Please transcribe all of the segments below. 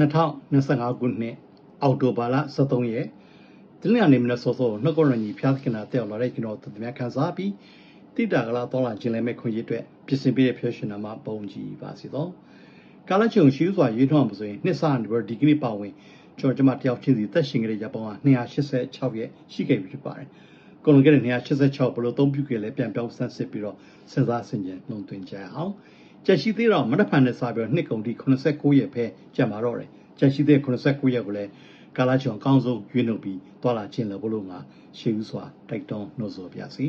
2025ခုနှစ်အောက်တိုဘာလ23ရက်ဒီနေ့အနေနဲ့စောစောနှုတ်ကရညီဖျားသခင်နာတက်လာတဲ့ကျွန်တော်တို့များခန်းစားပြီးတိတာကလာတော်လာခြင်းလည်းမဲ့ခွင့်ရအတွက်ပြင်ဆင်ပေးတဲ့ဖျက်ရှင်နာမှာပုံကြည့်ပါစီတော့ကာလချုံရှိစွာရေးထွန်းမှုဆိုရင်နှစ်ဆန်ဒီကနေ့ပါဝင်ကျွန်တော်ကျမတယောက်ချင်းစီသက်ရှင်ကြတဲ့ရပောင်းက286ရက်ရှိခဲ့ပြီဖြစ်ပါတယ်ကုန်လွန်ခဲ့တဲ့286ဘလို့သုံးပြုခဲ့လဲပြန်ပြောင်းဆန်းစစ်ပြီးတော့စဉ်းစားဆင်ခြင်နှုံသွင်းကြအောင် ကြက်ရှိသေးတော့မနက်ဖြန်နဲ့စပြီးတော့နှစ်ကုန်ဒီ89ရက်ပဲကြာမှာတော့တယ်ကြက်ရှိသေး89ရက်ကိုလည်းကာလာချွန်အကောင်းဆုံးရွေးနှုတ်ပြီးတွာလာခြင်းလည်းဘလို့ငါရှေးဥစွာတိုက်တွန်းနှုတ်ဆော်ပြစီ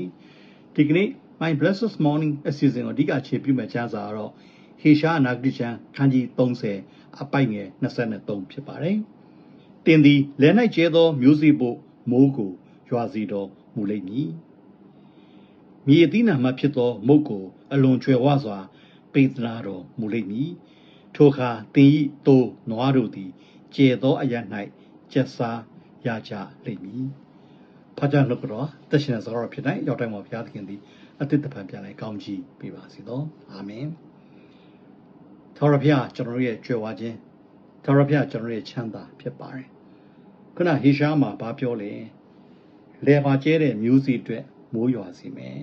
ဒီကနေ့ My Blessed Morning အစီအစဉ်ကိုအဓိကခြေပြုမဲ့ချမ်းစာကတော့ဟေရှာနာဂတိချန်ခန်းကြီး30အပိုက်ငယ်23ဖြစ်ပါတယ်တင်သည်လဲ၌ကျဲသောမျိုးစေ့ဖို့မိုးကိုရွာစီတော်မူလိမ့်မည်မြေအသီးနာမှဖြစ်သောမုတ်ကိုအလွန်ကျွယ်ဝစွာ ပေးသနာတော်မူလိမ့်မည်ထိုအခါတင်ဤတိုးနွားတို့သည်ကျေသောအရ၌ကျက်စားရကြလိမ့်မည်ဖာကြလုကတော့တရှင်စကားဖြစ်တိုင်းရောက်တိုင်းမှာဘုရားသခင်သည်အသစ်တပံပြန်လဲကောင်းချီးပေးပါစေသောအာမင်ထာဝရဘုရားကျွန်တော်ရဲ့ကြွယ်ဝခြင်းထာဝရဘုရားကျွန်တော်ရဲ့ချမ်းသာဖြစ်ပါတယ်ခုနဟေရှားမှာဘာပြောလဲလေပါကျဲတဲ့မျိုးစီအတွက်မိုးရွာစီမယ်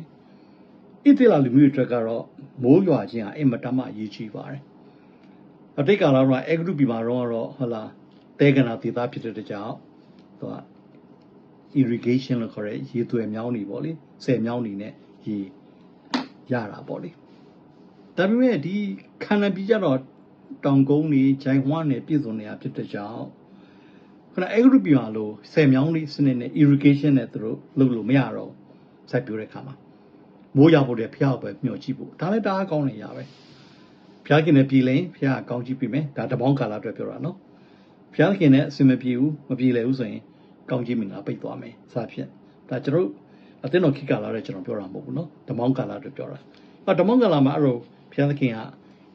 ဣသလလူမျိုးတွေကတော့မိုးရွာခြင်းဟာအင်မတန်မှအရေးကြီးပါတယ်အတိတ်ကာလတော့အဂရုပြည်မှာတော့ဟုတ်လားတဲကနာဒေသဖြစ်တဲ့ကြောင့်သူက irrigation လို့ခေါ်တဲ့ရေသွယ်မြောင်းနေပေါ့လေဆယ်မြောင်းနေနဲ့ရေရတာပေါ့လေဒါပေမဲ့ဒီခန္ဓာပြည်ကြတော့တောင်ကုန်းနေဂျိုင်ဝမ်နေပြည်စုံနေတာဖြစ်တဲ့ကြောင့်ခဏအဂရုပြည်မှာလို့ဆယ်မြောင်းလေးစနစ်နဲ့ irrigation နဲ့သူတို့လုပ်လို့မရတော့စိုက်ပျိုးတဲ့ခါမှာ မိုးရဖို့တဲ့ဖျားပဲမျှော်ကြည့်ဖို့ဒါလည်းတအားကောင်းနေရပဲဖျားခင်နဲ့ပြည်လိန်ဖျားကောင်းကြည့်ပြီမယ်ဒါတပေါင်းကာလအတွက်ပြောတာနော်ဖျားခင်နဲ့အစင်မပြေဘူးမပြေလေဘူးဆိုရင်ကောင်းကြည့်မင်္ဂလာပိတ်သွားမယ်စဖြင့်ဒါကျွန်တော်အသင်းတော်ခိကာလာတဲ့ကျွန်တော်ပြောတာမဟုတ်ဘူးနော်တမောင်းကာလာအတွက်ပြောတာအဲတမောင်းကာလာမှာအဲ့လိုဖျားခင်က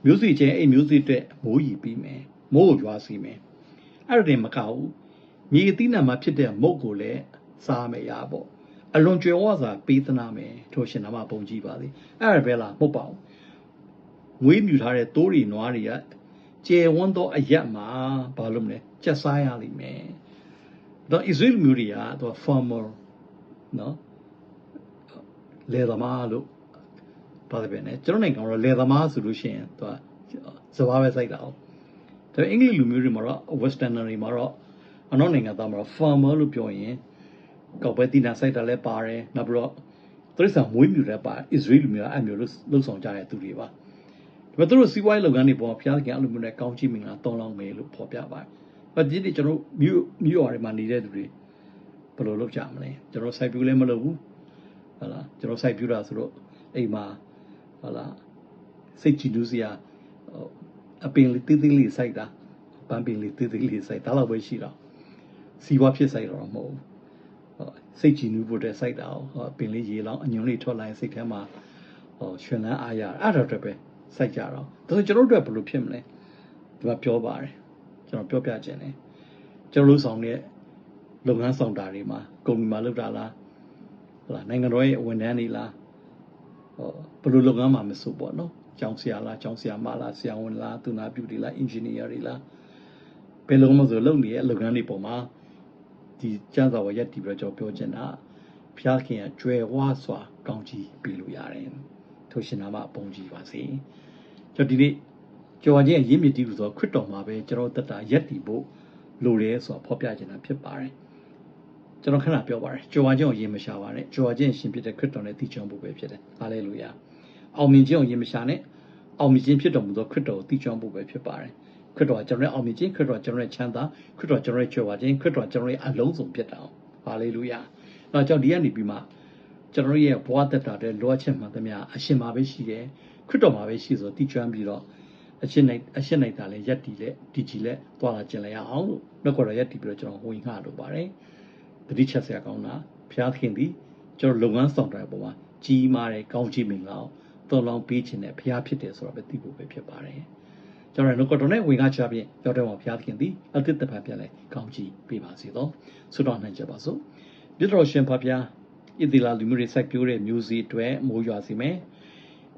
မျိုးစီချင်းအဲ့မျိုးစီအတွက်မိုးရီပြီးမယ်မိုးကိုကြွားစီမယ်အဲ့ဒါတင်မကဘူးမြေအသီးနှံမှာဖြစ်တဲ့မုတ်ကိုလည်းစားမယ်ရပေါ့ အလွန်ကြွယ်ဝစွာပေးသနာမယ်ထိုရှင်နာမပုံကြည့်ပါသည်အဲ့ဒါပဲလားမဟုတ်ပါဘူးငွေးမြူထားတဲ့တိုးရီနွားတွေကကျယ်ဝန်းသောအရက်မှာဘာလို့မလဲကျက်စားရလိမ့်မယ်တော့ Israel မျိုးတွေကတော့ farmer နော်လေသမားလို့ပါတယ်ပဲねကျွန်တော်နိုင်ငံကတော့လေသမားဆိုလို့ရှိရင်သူကစဘာပဲစိုက်တာ哦ဒါအင်္ဂလိပ်လူမျိုးတွေမှာတော့ westerner တွေမှာတော့အနောက်နိုင်ငံသားမှာတော့ farmer လို့ပြောရင် ကောက်ပဲတိနာစိုက်တာလည်းပါတယ်နောက်ပြီးတော့သူတို့ဆောင်မွေးမြူတဲ့ပါ Israel လူမျိုးအဲ့မျိုးလို့လှုပ်ဆောင်ကြတဲ့သူတွေပါဒါပေမဲ့သူတို့စီးပွားရေးလုပ်ငန်းတွေပေါ်ဖျားခင်အဲ့လိုမျိုးနဲ့ကောင်းချီးမင်္ဂလာတောင်းလောင်းမယ်လို့ဖော်ပြပါတယ်။ဘာဒီဒီကျွန်တော်မြို့မြို့ရွာတွေမှာနေတဲ့သူတွေဘယ်လိုလုပ်ကြမလဲ။ကျွန်တော်စိုက်ပြူလည်းမလုပ်ဘူး။ဟုတ်လားကျွန်တော်စိုက်ပြူတာဆိုတော့အိမ်မှာဟုတ်လားစိတ်ကြည်နူးစရာအပင်လေးတေးသေးလေးစိုက်တာပန်းပင်လေးတေးသေးလေးစိုက်ဒါတော့ပဲရှိတော့စီးပွားဖြစ်စိုက်တော့မဟုတ်ဘူး စိတ်ကြည်နူးဖို့တဲ့စိုက်တာဟောပင်လေးရေလောင်းအညွန်လေးထွက်လာရင်စိတ်ထဲမှာဟောရွှင်လန်းအားရအဲ့ဒါတော့ပဲစိုက်ကြတော့ဒါဆိုကျွန်တော်တို့ကဘယ်လိုဖြစ်မလဲဒီမှာပြောပါတယ်ကျွန်တော်ပြောပြခြင်းတယ်ကျွန်တော်တို့ဆောင်တဲ့လုပ်ငန်းဆောင်တာတွေမှာကုမ္ပဏီမှာလုပ်တာလားဟုတ်လားနိုင်ငံတော်ရဲ့ဝန်ထမ်းတွေလားဟောဘယ်လိုလုပ်ငန်းမှာမဆိုပေါ့နော်ကျောင်းဆရာလားကျောင်းဆရာမလားဆရာဝန်လားသူနာပြုတွေလားအင်ဂျင်နီယာတွေလားဘယ်လိုမှဆိုလုပ်နေတဲ့လုပ်ငန်းတွေပေါ်မှာ ဒီကျမ်းစာဝရက်တီပြီးတော့ကျွန်တော်ပြောချင်တာဖျားခင်ကကျွယ်ဝစွာကောင်းကြီးပေးလို့ရတယ်ထိုရှင်နာမပုံကြီးပါစေကျွန်တော်ဒီနေ့ကျော်ချင်းအရေးမြစ်တီးလို့ဆိုခရစ်တော်မှာပဲကျွန်တော်တက်တာရက်တီဖို့လိုတယ်ဆိုတာဖော်ပြချင်တာဖြစ်ပါတယ်ကျွန်တော်ခဏပြောပါတယ်ကျော်ဝါချင်းကိုရေးမရှာပါနဲ့ကျော်ဝါချင်းရှင်ဖြစ်တဲ့ခရစ်တော်နဲ့တည်ချောင်းဖို့ပဲဖြစ်တယ်ဟာလေလုယာအောင်မြင်ခြင်းကိုရေးမရှာနဲ့ အောင်မြင်ခြင်းဖြစ်တော်မူသောခရစ်တော်ကိုတည်ချောင်းဖို့ပဲဖြစ်ပါတယ်ခရစ်တော်ကျွန်တော်ရဲ့အောင်မြင်ခြင်းခရစ်တော်ကျွန်တော်ရဲ့ချမ်းသာခရစ်တော်ကျွန်တော်ရဲ့ကြွယ်ဝခြင်းခရစ်တော်ကျွန်တော်ရဲ့အလုံးစုံဖြစ်တာဟာလေလုယာ။တော့ကြောင့်ဒီကနေပြီးမှကျွန်တော်ရဲ့ဘဝတက်တာတဲ့လောအချက်မှန်သမျှအရှင်မှာပဲရှိတယ်ခရစ်တော်မှာပဲရှိဆိုတည်ကျွမ်းပြီးတော့အရှင်နိုင်အရှင်နိုင်တာလည်းရက်တီလက်ဒီကြည်လက်သွားလာကျင်လဲရအောင်လို့နောက်ကတော့ရက်တီပြီးတော့ကျွန်တော်ဟိုရင်ငှလို့ပါတယ်။တတိချက်ဆရာကောင်းတာဖျားခင်သည်ကျွန်တော်လုပ်ငန်းဆောင်တဲ့ပုံမှာကြီးမားတဲ့ကောင်းချီးမင်္ဂလာကို တော်လောင်းပေးခြင်းနဲ့ဖျားဖြစ်တယ်ဆိုတော့ပဲသိဖို့ပဲဖြစ်ပါတယ်။ကျွန်တော်တို့ကတော့နဲ့ဝင်ကားချဖြင့်ရောက်တဲ့မှာဘုရားသခင်သည်အသစ်တပံပြန်လဲကောင်းချီးပေးပါစေတော့ဆုတောင်းနိုင်ကြပါစို့ပြတော်ရှင်ဖဗျာဣတိလာလူမျိုးတွေစိုက်ပျိုးတဲ့မျိုးစေ့တွေမိုးရွာစီမယ်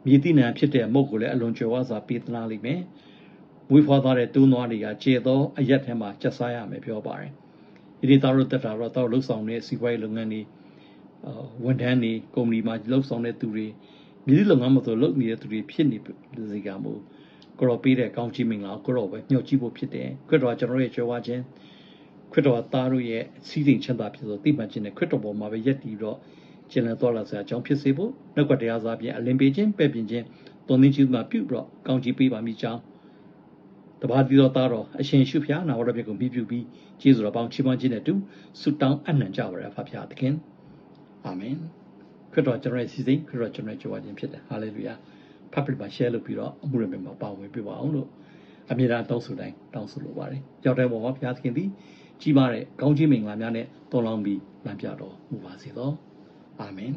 မြေတိနံဖြစ်တဲ့မုတ်ကိုလည်းအလွန်ကျွယ်ဝစွာပေးသနာလိမ့်မယ်မွေးဖွားသွားတဲ့တိုးနွားတွေကကျေသောအရက်ထဲမှာကျက်စားရမယ်ပြောပါတယ်ဒီနေ့သားတို့တက်တာတော့တော့လှုပ်ဆောင်တဲ့စီးပွားရေးလုပ်ငန်းတွေအာဝန်ထမ်းတွေကုမ္ပဏီမှာလှုပ်ဆောင်တဲ့သူတွေ မြည်လုပ်ငန်းမဆိုလုပ်နေတဲ့သူတွေဖြစ်နေစေကမို့ကိုတော့ပေးတဲ့ကောင်းချီးမင်္ဂလာကိုတော့ပဲညှော့ကြည့်ဖို့ဖြစ်တယ်ခရစ်တော်ကကျွန်တော်ရဲ့ကြွယ်ဝခြင်းခရစ်တော်ကသားတို့ရဲ့စီးစိမ်ချမ်းသာဖြစ်သောတိမှန်ခြင်းနဲ့ခရစ်တော်ပေါ်မှာပဲယက်တည်တော့ကျင်လည်တော်လာစရာအကြောင်းဖြစ်စေဖို့နှုတ်ကတရားစားပြင်အလင်းပေးခြင်းပဲ့ပြင်ခြင်းသွန်သင်ခြင်းမှာပြုပြီးတော့ကောင်းချီးပေးပါမိကြောင်းတပါးတီတော်သားတော်အရှင်ရှုဖျားနာဝရပြကိုမြည်ပြုပြီးကျေးဇူးတော်ပေါင်းချီးမွမ်းခြင်းနဲ့တူဆုတောင်းအနံ့ကြပါရဖဖျားသခင်အာမင် ခရစ်တော်ကျွန်တော်ရဲ့စီစဉ်ခရစ်တော်ကျွန်တော်ရဲ့ကြွားခြင်းဖြစ်တယ်ဟာလေလုယာဖတ်ပြပါ share လုပ်ပြီးတော့အမှုရမယ်မှာပါဝင်ပြပါအောင်လို့အမြဲတမ်းတောင်းဆိုတိုင်းတောင်းဆိုလိုပါတယ်ကြောက်တဲ့ပေါ်မှာဘုရားသခင်သည်ကြီးမားတဲ့ကောင်းချီးမင်္ဂလာများနဲ့တော်လောင်းပြီးလမ်းပြတော်မူပါစေသောအာမင်